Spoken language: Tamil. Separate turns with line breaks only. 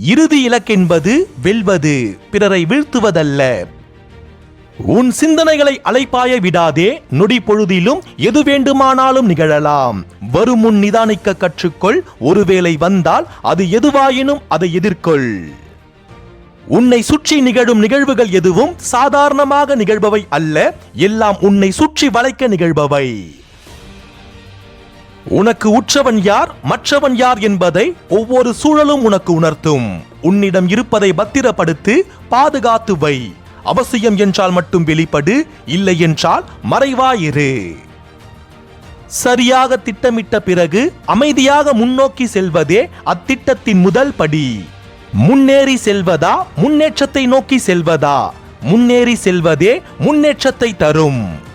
இறுதி இலக்கென்பது வெல்வது பிறரை வீழ்த்துவதல்ல. உன் சிந்தனைகளை அலைப்பாய விடாதே நொடி பொழுதிலும் எது வேண்டுமானாலும் நிகழலாம். வரும் முன் நிதானிக்க கற்றுக்கொள் ஒருவேளை வந்தால் அது எதுவாயினும் அதை எதிர்கொள். உன்னை சுற்றி நிகழும் நிகழ்வுகள் எதுவும் சாதாரணமாக நிகழ்பவை அல்ல எல்லாம் உன்னை சுற்றி வளைக்க நிகழ்பவை. உனக்கு உற்றவன் யார் மற்றவன் யார் என்பதை ஒவ்வொரு சூழலும் உனக்கு உணர்த்தும். உன்னிடம் இருப்பதை பத்திரப்படுத்து பாதுகாத்து வை. அவசியம் என்றால் மட்டும் வெளிப்படு இல்லை என்றால் மறைவாயிரு. சரியாக திட்டமிட்ட பிறகு அமைதியாக முன்னோக்கி செல்வதே அத்திட்டத்தின் முதல் படி. முன்னேறி செல்வதா முன்னேற்றத்தை நோக்கி செல்வதா? முன்னேறி செல்வதே முன்னேற்றத்தை தரும்.